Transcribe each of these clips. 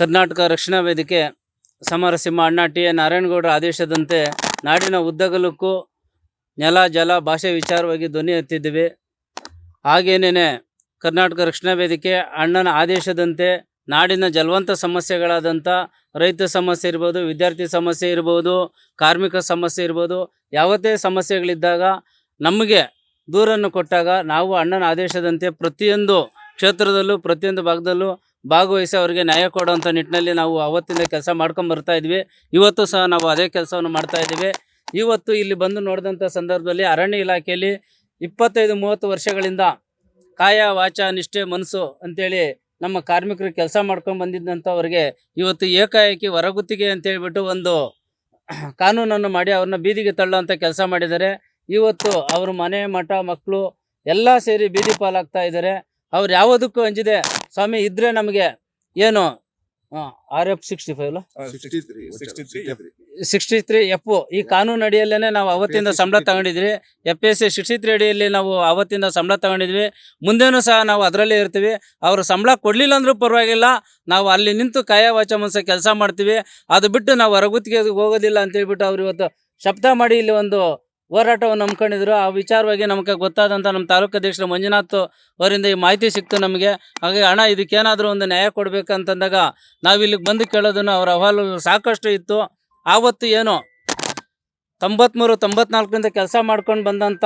ಕರ್ನಾಟಕ ರಕ್ಷಣಾ ವೇದಿಕೆ ಸಮರಸಿಂಹ ಅಣ್ಣ ಟಿ ಎ ನಾರಾಯಣಗೌಡರ ಆದೇಶದಂತೆ ನಾಡಿನ ಉದ್ದಗಲಕ್ಕೂ ನೆಲ, ಜಲ, ಭಾಷೆ ವಿಚಾರವಾಗಿ ಧ್ವನಿ ಎತ್ತಿದ್ದೀವಿ. ಹಾಗೇನೇ ಕರ್ನಾಟಕ ರಕ್ಷಣಾ ವೇದಿಕೆ ಅಣ್ಣನ ಆದೇಶದಂತೆ ನಾಡಿನ ಜಲವಂತ ಸಮಸ್ಯೆಗಳಾದಂಥ ರೈತ ಸಮಸ್ಯೆ ಇರ್ಬೋದು, ವಿದ್ಯಾರ್ಥಿ ಸಮಸ್ಯೆ ಇರ್ಬೋದು, ಕಾರ್ಮಿಕ ಸಮಸ್ಯೆ ಇರ್ಬೋದು, ಯಾವತ್ತೇ ಸಮಸ್ಯೆಗಳಿದ್ದಾಗ ನಮಗೆ ದೂರನ್ನು ಕೊಟ್ಟಾಗ ನಾವು ಅಣ್ಣನ ಆದೇಶದಂತೆ ಪ್ರತಿಯೊಂದು ಕ್ಷೇತ್ರದಲ್ಲೂ, ಪ್ರತಿಯೊಂದು ಭಾಗದಲ್ಲೂ ಭಾಗವಹಿಸಿ ಅವರಿಗೆ ನ್ಯಾಯ ಕೊಡುವಂಥ ನಿಟ್ಟಿನಲ್ಲಿ ನಾವು ಅವತ್ತಿಂದ ಕೆಲಸ ಮಾಡ್ಕೊಂಡು ಬರ್ತಾ ಇದ್ವಿ. ಇವತ್ತು ಸಹ ನಾವು ಅದೇ ಕೆಲಸವನ್ನು ಮಾಡ್ತಾ ಇದ್ದೀವಿ. ಇವತ್ತು ಇಲ್ಲಿ ಬಂದು ನೋಡಿದಂಥ ಸಂದರ್ಭದಲ್ಲಿ ಅರಣ್ಯ ಇಲಾಖೆಯಲ್ಲಿ ಇಪ್ಪತ್ತೈದು ಮೂವತ್ತು ವರ್ಷಗಳಿಂದ ಕಾಯ ವಾಚ ನಿಷ್ಠೆ ಮನಸ್ಸು ಅಂತೇಳಿ ನಮ್ಮ ಕಾರ್ಮಿಕರು ಕೆಲಸ ಮಾಡ್ಕೊಂಡು ಬಂದಿದ್ದಂಥವ್ರಿಗೆ ಇವತ್ತು ಏಕಾಏಕಿ ಹೊರಗುತ್ತಿಗೆ ಅಂತೇಳ್ಬಿಟ್ಟು ಒಂದು ಕಾನೂನನ್ನು ಮಾಡಿ ಅವ್ರನ್ನ ಬೀದಿಗೆ ತಳ್ಳುವಂಥ ಕೆಲಸ ಮಾಡಿದ್ದಾರೆ. ಇವತ್ತು ಅವರು ಮನೆ, ಮಠ, ಮಕ್ಕಳು ಎಲ್ಲ ಸೇರಿ ಬೀದಿ ಪಾಲಾಗ್ತಾ ಇದ್ದಾರೆ. ಅವ್ರು ಯಾವುದಕ್ಕೂ ಅಂಜಿದೆ ಸ್ವಾಮಿ ಇದ್ರೆ ನಮಗೆ ಏನು? R F sixty five sixty three F ಈ ಕಾನೂನು ಅಡಿಯಲ್ಲೇ ನಾವು ಅವತ್ತಿಂದ ಸಂಬಳ ತಗೊಂಡಿದ್ವಿ. F S C sixty three ಅಡಿಯಲ್ಲಿ ನಾವು ಅವತ್ತಿಂದ ಸಂಬಳ ತಗೊಂಡಿದ್ವಿ. ಮುಂದೇನೂ ಸಹ ನಾವು ಅದರಲ್ಲೇ ಇರ್ತೀವಿ. ಅವರು ಸಂಬಳ ಕೊಡಲಿಲ್ಲ ಅಂದ್ರೂ ಪರವಾಗಿಲ್ಲ. ನಾವು ಅಲ್ಲಿ ನಿಂತು ಕಾಯ ವಾಚ ಮನಸ ಕೆಲಸ ಮಾಡ್ತೀವಿ. ಅದು ಬಿಟ್ಟು ನಾವು ಹೊರಗುತ್ತಿಗೆ ಹೋಗೋದಿಲ್ಲ ಅಂತ ಹೇಳ್ಬಿಟ್ಟು ಅವ್ರು ಇವತ್ತು ಶಬ್ದ ಮಾಡಿ ಇಲ್ಲಿ ಒಂದು ಹೋರಾಟವನ್ನು ನಂಬ್ಕೊಂಡಿದ್ರು. ಆ ವಿಚಾರವಾಗಿ ನಮಗೆ ಗೊತ್ತಾದಂಥ ನಮ್ಮ ತಾಲೂಕು ಅಧ್ಯಕ್ಷರು ಮಂಜುನಾಥ್ ಅವರಿಂದ ಈ ಮಾಹಿತಿ ಸಿಕ್ತು ನಮಗೆ. ಹಾಗೆ ಹಣ ಇದಕ್ಕೇನಾದರೂ ಒಂದು ನ್ಯಾಯ ಕೊಡಬೇಕಂತಂದಾಗ ನಾವು ಇಲ್ಲಿಗೆ ಬಂದು ಕೇಳೋದನ್ನು ಅವರ ಅಹವಾಲು ಸಾಕಷ್ಟು ಇತ್ತು. ಆವತ್ತು ಏನು? ತೊಂಬತ್ತ್ಮೂರು ತೊಂಬತ್ನಾಲ್ಕರಿಂದ ಕೆಲಸ ಮಾಡ್ಕೊಂಡು ಬಂದಂಥ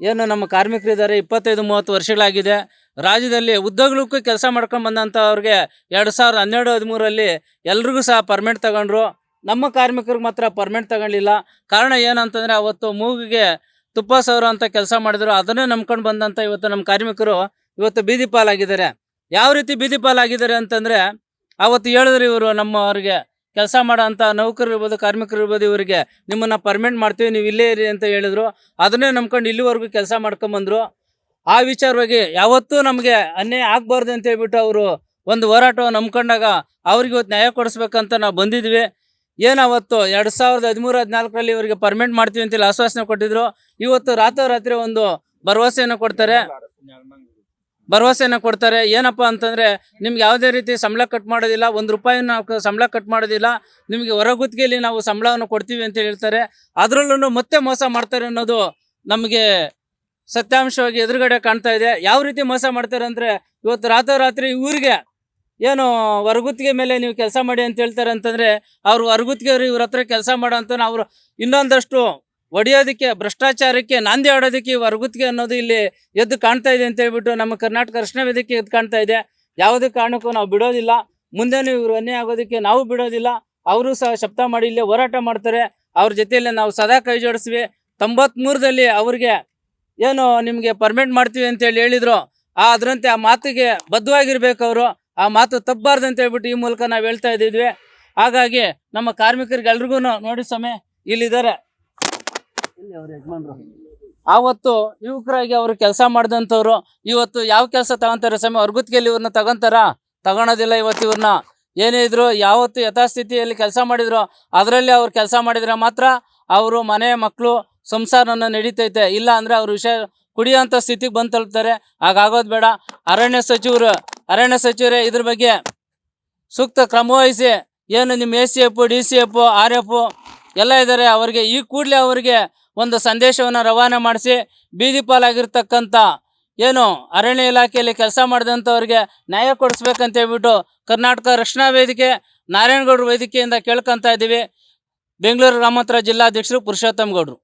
ಏನು ನಮ್ಮ ಕಾರ್ಮಿಕರಿದ್ದಾರೆ ಇಪ್ಪತ್ತೈದು, ಮೂವತ್ತು ವರ್ಷಗಳಾಗಿದೆ. ರಾಜ್ಯದಲ್ಲಿ ಉದ್ಯೋಗಕ್ಕೂ ಕೆಲಸ ಮಾಡ್ಕೊಂಡು ಬಂದಂಥ ಅವ್ರಿಗೆ ಎರಡು ಸಾವಿರದ ಹನ್ನೆರಡು ಹದಿಮೂರಲ್ಲಿ ಎಲ್ರಿಗೂ ಸಹ ಪರ್ಮೆಂಟ್ ತಗೊಂಡ್ರು. ನಮ್ಮ ಕಾರ್ಮಿಕರಿಗೆ ಮಾತ್ರ ಪರ್ಮೆಂಟ್ ತಗೊಳ್ಳಿಲ್ಲ ಕಾರಣ ಏನಂತಂದರೆ ಅವತ್ತು ಮೂಗಿಗೆ ತುಪ್ಪ ಸಾವಿರ ಅಂತ ಕೆಲಸ ಮಾಡಿದ್ರು. ಅದನ್ನೇ ನಂಬ್ಕೊಂಡು ಬಂದಂಥ ಇವತ್ತು ನಮ್ಮ ಕಾರ್ಮಿಕರು ಇವತ್ತು ಬೀದಿ ಪಾಲಾಗಿದ್ದಾರೆ. ಯಾವ ರೀತಿ ಬೀದಿ ಪಾಲಾಗಿದ್ದಾರೆ ಅಂತಂದರೆ ಅವತ್ತು ಹೇಳಿದ್ರು ಇವರು ನಮ್ಮವರಿಗೆ, ಕೆಲಸ ಮಾಡೋ ಅಂಥ ನೌಕರರು ಇರ್ಬೋದು, ಕಾರ್ಮಿಕರು ಇರ್ಬೋದು, ಇವರಿಗೆ ನಿಮ್ಮನ್ನು ಪರ್ಮೆಂಟ್ ಮಾಡ್ತೀವಿ, ನೀವು ಇಲ್ಲೇ ಇರಿ ಅಂತ ಹೇಳಿದ್ರು. ಅದನ್ನೇ ನಂಬ್ಕೊಂಡು ಇಲ್ಲಿವರೆಗೂ ಕೆಲಸ ಮಾಡ್ಕೊಂಬಂದರು ಆ ವಿಚಾರವಾಗಿ ಯಾವತ್ತೂ ನಮಗೆ ಅನ್ಯಾಯ ಆಗಬಾರ್ದು ಅಂತ ಹೇಳ್ಬಿಟ್ಟು ಅವರು ಒಂದು ಹೋರಾಟವನ್ನು ನಂಬ್ಕೊಂಡಾಗ ಅವ್ರಿಗೆ ಇವತ್ತು ನ್ಯಾಯ ಕೊಡಿಸ್ಬೇಕಂತ ನಾವು ಬಂದಿದ್ವಿ. ಏನು ಅವತ್ತು ಎರಡು ಸಾವಿರದ ಹದಿಮೂರು ಹದಿನಾಲ್ಕರಲ್ಲಿ ಇವರಿಗೆ ಪರ್ಮಿಟ್ ಮಾಡ್ತೀವಿ ಅಂತೇಳಿ ಆಶ್ವಾಸನೆ ಕೊಟ್ಟಿದ್ರು. ಇವತ್ತು ರಾತ್ರೋರಾತ್ರಿ ಒಂದು ಭರವಸೆಯನ್ನು ಕೊಡ್ತಾರೆ. ಭರವಸೆಯನ್ನು ಕೊಡ್ತಾರೆ. ಏನಪ್ಪ ಅಂತಂದರೆ ನಿಮ್ಗೆ ಯಾವುದೇ ರೀತಿ ಸಂಬಳ ಕಟ್ ಮಾಡೋದಿಲ್ಲ, ಒಂದು ರೂಪಾಯಿ ನಾವು ಸಂಬಳ ಕಟ್ ಮಾಡೋದಿಲ್ಲ, ನಿಮಗೆ ಹೊರಗುತ್ತಿಗೆಯಲ್ಲಿ ನಾವು ಸಂಬಳವನ್ನು ಕೊಡ್ತೀವಿ ಅಂತ ಹೇಳ್ತಾರೆ. ಅದರಲ್ಲೂ ಮತ್ತೆ ಮೋಸ ಮಾಡ್ತಾರೆ ಅನ್ನೋದು ನಮಗೆ ಸತ್ಯಾಂಶವಾಗಿ ಎದುರುಗಡೆ ಕಾಣ್ತಾ ಇದೆ. ಯಾವ ರೀತಿ ಮೋಸ ಮಾಡ್ತಾರೆ ಅಂದರೆ ಇವತ್ತು ರಾತ್ರೋರಾತ್ರಿ ಊರಿಗೆ ಏನು ಹೊರಗುತ್ತಿಗೆ ಮೇಲೆ ನೀವು ಕೆಲಸ ಮಾಡಿ ಅಂತ ಹೇಳ್ತಾರೆ ಅಂತಂದರೆ ಅವರು ಹೊರಗುತ್ತಿಗೆ ಇವ್ರ ಹತ್ರ ಕೆಲಸ ಮಾಡೋ ಅಂತ ಅವರು ಇನ್ನೊಂದಷ್ಟು ಒಡೆಯೋದಕ್ಕೆ, ಭ್ರಷ್ಟಾಚಾರಕ್ಕೆ, ನಾಂದಿ ಆಡೋದಕ್ಕೆ ಹೊರಗುತ್ತಿಗೆ ಅನ್ನೋದು ಇಲ್ಲಿ ಎದ್ದು ಕಾಣ್ತಾ ಇದೆ ಅಂತ ಹೇಳ್ಬಿಟ್ಟು ನಮ್ಮ ಕರ್ನಾಟಕ ರಕ್ಷಣಾ ವೇದಿಕೆ ಎದ್ದು ಕಾಣ್ತಾ ಇದೆ. ಯಾವುದೇ ಕಾರಣಕ್ಕೂ ನಾವು ಬಿಡೋದಿಲ್ಲ. ಮುಂದೆನೂ ಇವರು ಅನ್ಯಾಯ ಆಗೋದಕ್ಕೆ ನಾವು ಬಿಡೋದಿಲ್ಲ. ಅವರು ಸಹ ಶಬ್ದ ಮಾಡಿ ಇಲ್ಲೇ ಹೋರಾಟ ಮಾಡ್ತಾರೆ. ಅವ್ರ ಜೊತೆಯಲ್ಲೇ ನಾವು ಸದಾ ಕೈ ಜೋಡಿಸ್ವಿ ತೊಂಬತ್ಮೂರದಲ್ಲಿ ಅವ್ರಿಗೆ ಏನು ನಿಮಗೆ ಪರ್ಮಿಟ್ ಮಾಡ್ತೀವಿ ಅಂತೇಳಿ ಹೇಳಿದ್ರು. ಆ ಅದರಂತೆ ಆ ಮಾತಿಗೆ ಬದ್ಧವಾಗಿರ್ಬೇಕು ಅವರು. ಆ ಮಾತು ತಪ್ಪಬಾರ್ದು ಅಂತ ಹೇಳ್ಬಿಟ್ಟು ಈ ಮೂಲಕ ನಾವು ಹೇಳ್ತಾ ಇದ್ದಿದ್ವಿ. ಹಾಗಾಗಿ ನಮ್ಮ ಕಾರ್ಮಿಕರಿಗೆಲ್ರಿಗೂ ನೋಡಿ ಸಮಯ ಇಲ್ಲಿದ್ದಾರೆ. ಯಜಮಾನ್ರು ಆವತ್ತು ಯುವಕರಾಗಿ ಅವರು ಕೆಲಸ ಮಾಡಿದಂಥವ್ರು, ಇವತ್ತು ಯಾವ ಕೆಲಸ ತಗೊಂತಾರೆ ಸಮಯ ಹೊರಗುತ್ತಿಗೆಯಲ್ಲಿ ಇವ್ರನ್ನ ತಗೊಂತಾರ? ತಗೊಳೋದಿಲ್ಲ ಇವತ್ತು ಇವ್ರನ್ನ. ಏನೇ ಇದ್ರು ಯಾವತ್ತು ಯಥಾಸ್ಥಿತಿಯಲ್ಲಿ ಕೆಲಸ ಮಾಡಿದ್ರು, ಅದರಲ್ಲಿ ಅವ್ರು ಕೆಲಸ ಮಾಡಿದ್ರೆ ಮಾತ್ರ ಅವರು ಮನೆ ಮಕ್ಕಳು ಸಂಸಾರನ ನಡೀತೈತೆ. ಇಲ್ಲ ಅಂದರೆ ಅವ್ರ ವಿಷಯ ಕುಡಿಯೋಂಥ ಸ್ಥಿತಿಗೆ ಬಂದು ತಲುಪ್ತಾರೆ. ಹಾಗಾಗೋದು ಬೇಡ. ಅರಣ್ಯ ಸಚಿವರು ಅರಣ್ಯ ಸಚಿವರೇ, ಇದ್ರ ಬಗ್ಗೆ ಸೂಕ್ತ ಕ್ರಮವಹಿಸಿ ಏನು ನಿಮ್ಮ A C F D C F R F ಎಲ್ಲ ಇದ್ದಾರೆ ಅವರಿಗೆ ಈ ಕೂಡಲೇ ಅವರಿಗೆ ಒಂದು ಸಂದೇಶವನ್ನು ರವಾನೆ ಮಾಡಿಸಿ, ಬೀದಿ ಪಾಲಾಗಿರ್ತಕ್ಕಂಥ ಏನು ಅರಣ್ಯ ಇಲಾಖೆಯಲ್ಲಿ ಕೆಲಸ ಮಾಡಿದಂಥವ್ರಿಗೆ ನ್ಯಾಯ ಕೊಡಿಸ್ಬೇಕಂತ ಹೇಳ್ಬಿಟ್ಟು ಕರ್ನಾಟಕ ರಕ್ಷಣಾ ವೇದಿಕೆ, ನಾರಾಯಣಗೌಡರು ವೇದಿಕೆಯಿಂದ ಕೇಳ್ಕೊತಾ ಇದ್ದೀವಿ. ಬೆಂಗಳೂರು ಗ್ರಾಮಾಂತರ ಜಿಲ್ಲಾಧ್ಯಕ್ಷರು ಪುರುಷೋತ್ತಮ ಗೌಡ್ರು.